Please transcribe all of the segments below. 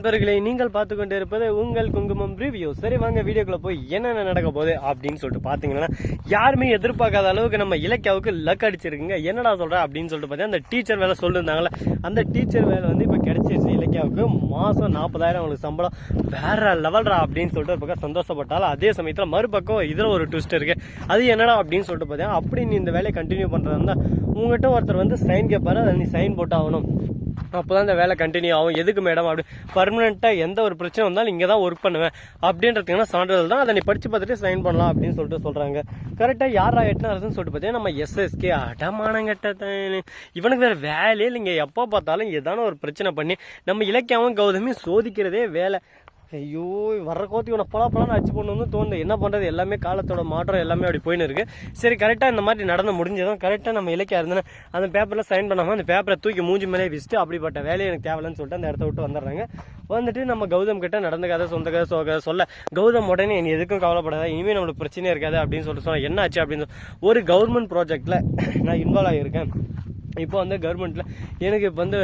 நண்பர்களை நீங்கள் பார்த்து கொண்டு இருப்பது உங்கள் குங்குமம் ரிவ்யூ சரி வாங்க வீடியோக்குள்ள போய் என்னென்ன நடக்க போகுது அப்படின்னு சொல்லிட்டு பார்த்தீங்கன்னா யாருமே எதிர்பார்க்காத அளவுக்கு நம்ம இலக்கியாவுக்கு லக் அடிச்சிருக்குங்க. என்னடா சொல்கிறேன் அப்படின்னு சொல்லிட்டு பார்த்தீங்கன்னா அந்த டீச்சர் வேலை சொல்லியிருந்தாங்களே அந்த டீச்சர் வேலை வந்து இப்போ கிடைச்சிருச்சு இலக்கியாவுக்கு. மாதம் நாற்பதாயிரம் அவங்களுக்கு சம்பளம். வேற லெவல்ரா அப்படின்னு சொல்லிட்டு ஒரு பக்கம் சந்தோஷப்பட்டாலும் அதே சமயத்தில் மறுபக்கம் இதில் ஒரு ட்விஸ்ட் இருக்கு. அது என்னடா அப்படின்னு சொல்லிட்டு பார்த்தீங்கன்னா அப்படி நீ இந்த வேலையை கண்டினியூ பண்ணுறதா இருந்தால் உங்கள்கிட்ட ஒருத்தர் வந்து சைன் கேட்பாரு அதை நீ சைன் போட்டு ஆகணும் அப்போ தான் இந்த வேலை கண்டினியூ ஆகும். எதுக்கு மேடம் அப்படி? பர்மனெண்ட்டாக எந்த ஒரு பிரச்சனை வந்தாலும் இங்கே தான் ஒர்க் பண்ணுவேன். அப்படின்றதுக்கான சான்றிதழ் தான். அதை நீ படித்து பார்த்துட்டு சைன் பண்ணலாம் அப்படின்னு சொல்லிட்டு சொல்கிறாங்க கரெக்டாக யாரா எட்டுனாருன்னு சொல்லிட்டு பார்த்தீங்கன்னா நம்ம எஸ்எஸ்கே அடமானங்கட்ட இவனுக்கு வேறு வேலையே இல்லைங்க. எப்போ பார்த்தாலும் ஏதான ஒரு பிரச்சனை பண்ணி நம்ம இலக்கியாவும் கௌதமியும் சோதிக்கிறதே வேலை. ஐயோ வர கோத்தி உன பழ பழம் அடிச்சு போடணும் தோணுது. என்ன பண்ணுறது எல்லாமே காலத்தோட மாற்றம் எல்லாமே அப்படி போயின்னு இருக்கு. சரி கரெக்டாக இந்த மாதிரி நடந்து முடிஞ்சதும் கரெக்டாக நம்ம இலக்கியா இருந்தேன் அந்த பேப்பரில் சைன் பண்ணாமல் அந்த பேப்பரை தூக்கி மூஞ்சி மேலே வச்சுட்டு அப்படிப்பட்ட வேலையை எனக்கு தேவையில்லைன்னு சொல்லிட்டு அந்த இடத்த விட்டு வந்துடுறாங்க. வந்துட்டு நம்ம கௌதம் கிட்ட நடந்த கதை சொந்த கதை சோ கதை சொல்ல கௌதம் உடனே நீ எதுக்கும் கவலைப்படாத இனிமேல் நம்மளுக்கு பிரச்சனையே இருக்காது அப்படின்னு சொல்லிட்டு சொன்னா என்ன ஆச்சு அப்படின்னு ஒரு கவர்மெண்ட் ப்ராஜெக்டில் நான் இன்வால்வ் ஆகியிருக்கேன். இப்போ வந்து கவர்மெண்ட்டில் எனக்கு இப்போ வந்து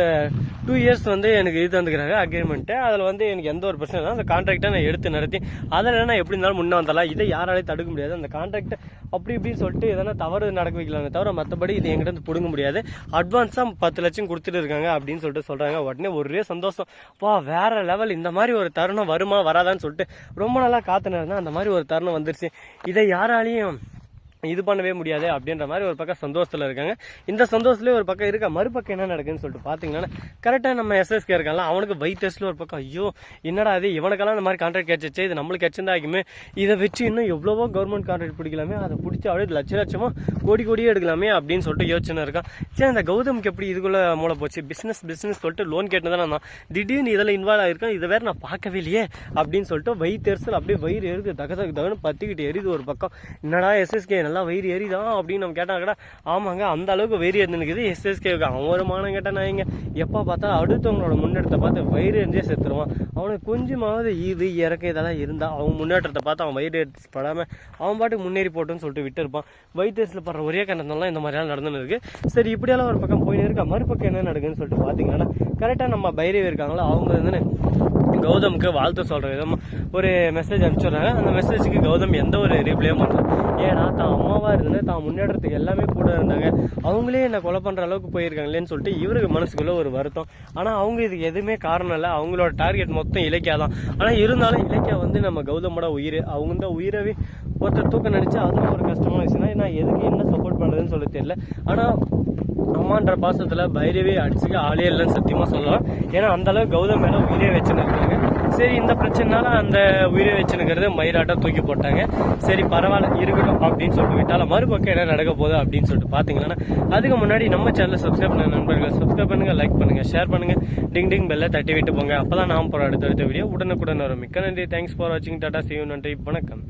டூ இயர்ஸ் வந்து எனக்கு இது தந்துக்கிறாங்க அக்ரிமெண்ட்டு அதில் வந்து எனக்கு எந்த ஒரு பிரச்சனை இல்லை. அந்த கான்ட்ராக்டை நான் எடுத்து நடத்தி அதில் நான் எப்படி இருந்தாலும் முன்னே வந்தாலும் இதை யாராலையும் தடுக்க முடியாது. அந்த கான்ட்ராக்ட் அப்படி இப்படின்னு சொல்லிட்டு எதனா தவறு நடக்க வைக்கலாங்க தவிர மற்றபடி இது எங்கிட்ட வந்து பிடுங்க முடியாது. அட்வான்ஸாக பத்து லட்சம் கொடுத்துட்டு இருக்காங்க அப்படின்னு சொல்லிட்டு சொல்கிறாங்க உடனே ஒரே சந்தோஷம். வா வேற லெவல் இந்த மாதிரி ஒரு தருணம் வருமா வராதான்னு சொல்லிட்டு ரொம்ப நாளாக காத்துனா அந்த மாதிரி ஒரு தருணம் வந்துருச்சு. இதை யாராலையும் இது பண்ணவே முடியாது அப்படின்ற மாதிரி ஒரு பக்கம் சந்தோஷத்தில் இருக்காங்க. இந்த சந்தோஷத்துலேயே ஒரு பக்கம் இருக்கா? மறுபக்கம் என்ன நடக்குதுன்னு சொல்லிட்டு பார்த்தீங்கன்னா கரெக்டாக நம்ம எஸ்எஸ்கே இருக்காங்களா அவனுக்கு வைத்தஸ்ல ஒரு பக்கம் ஐயோ என்னடா இது இவனுக்கெல்லாம் இந்த மாதிரி கான்ட்ராக்ட் கிடச்சிச்சு இது நம்மளுக்கு கிடச்சிருந்தாக்குமே இதை வச்சு இன்னும் எவ்வளவோ கவர்மெண்ட் கான்ட்ராக்ட் பிடிக்கலாமே அதை பிடிச்சி அப்படியே லட்ச லட்சமாக கோடி கோடியே எடுக்கலாமே அப்படின்னு சொல்லிட்டு யோசனை இருக்கான். சரி அந்த கௌதமுக்கு எப்படி இதுக்குள்ள மூளை போச்சு? பிஸ்னஸ் பிஸ்னஸ் சொல்லிட்டு லோன் கேட்டதான் நான் திடீர்னு இதில் இன்வால்வ் ஆகிருக்கேன் இதை வேற நான் பார்க்கவே இல்லையே அப்படின்னு சொல்லிட்டு வயிற்றுச்சல் அப்படியே வயிறு எரிது தக தக தகன்னு பத்திக்கிட்டு எரியுது ஒரு பக்கம். என்னடா எஸ்எஸ்கே நல்லா வயிறு எரிதான் அப்படின்னு நம்ம கேட்டால் கூட ஆமாங்க அந்த அளவுக்கு வயிறு எரிஞ்சுனுக்குது எஸ்எஸ்கே அவன் ஒரு மானம் கேட்டால் நான் இங்கே எப்போ பார்த்தாலும் அடுத்தவங்களோட முன்னேற்றத்தை பார்த்து வயிறு எரிஞ்சே செத்துருவான். அவனுக்கு கொஞ்சமாவது இது இறக்க இதெல்லாம் இருந்தால் அவன் முன்னேற்றத்தை பார்த்து அவன் வயிறு எரிச்சு படாமல் அவன் பாட்டுக்கு முன்னேறி போட்டுன்னு சொல்லிட்டு விட்டு இருப்பான் படுற ஒரே கண்டனம்லாம் இந்த மாதிரிலாம் நடந்துன்னு இருக்குது சரி இப்படியெல்லாம் ஒரு பக்கம் போயிட்டு இருக்கா? மறுபக்கம் என்ன நடக்குதுன்னு சொல்லிட்டு பார்த்தீங்கன்னா கரெக்டாக நம்ம பைரவி இருக்காங்களோ? அவங்க வந்து கௌதமுக்கு வாழ்த்து சொல்கிற விதமாக ஒரு மெசேஜ் அனுப்பிச்சுடுறாங்க அந்த மெசேஜுக்கு கௌதம் எந்த ஒரு ரிப்ளையும் பண்ணுறான் ஏன்னா தான் அம்மா இருந்து தான் முன்னேற்றத்துக்கு எல்லாமே கூட இருந்தாங்க. அவங்களே என்ன கொலை பண்ற அளவுக்கு போயிருக்காங்களேன்னு சொல்லிட்டு இவருக்கு மனசுக்குள்ள ஒரு வருத்தம். ஆனா அவங்க இதுக்கு எதுவுமே காரணம் இல்லை. அவங்களோட டார்கெட் மொத்தம் இலக்கியா தான். ஆனா இருந்தாலும் இலக்கியா வந்து நம்ம கௌதமோட உயிர். அவங்க தான் உயிரவே ஒருத்தர் தூக்க நினைச்சா அதுவும் ஒரு கஷ்டமான விஷயம்னா நான் எதுக்கு என்ன சப்போர்ட் பண்றதுன்னு சொல்ல தெரியல. ஆனா அம்மான்ற பாசத்துல பைரவே அடிச்சுக்க ஆளே இல்லைன்னு சத்தியமா சொல்லலாம். ஏன்னா அந்த அளவுக்கு கௌதம் மேல உயிரே வச்சுன்னு சரி இந்த பிரச்சனைனால அந்த உயிரை வச்சுனுங்கிறது மயிலாட்டம் தூக்கி போட்டாங்க. சரி பரவாயில்ல இருக்கட்டும் அப்படின்னு சொல்லிட்டு விட்டால மறுபக்கம் என்ன நடக்க போகுது அப்படின்னு சொல்லிட்டு பாத்தீங்கன்னா அதுக்கு முன்னாடி நம்ம சேனலை சப்ஸ்கிரைப் பண்ண நண்பர்கள் சப்ஸ்கிரைப் பண்ணுங்க லைக் பண்ணுங்க ஷேர் பண்ணுங்க. டிங் டிங் பெல்ல தட்டி விட்டு போங்க. அப்பதான் நாம் போற அடுத்த அடுத்த வீடியோ உடனுக்குடன் வரும். மிக்க நன்றி. தேங்க்ஸ் ஃபார் வாட்சிங் டாடா சிவன் நன்றி. வணக்கம்.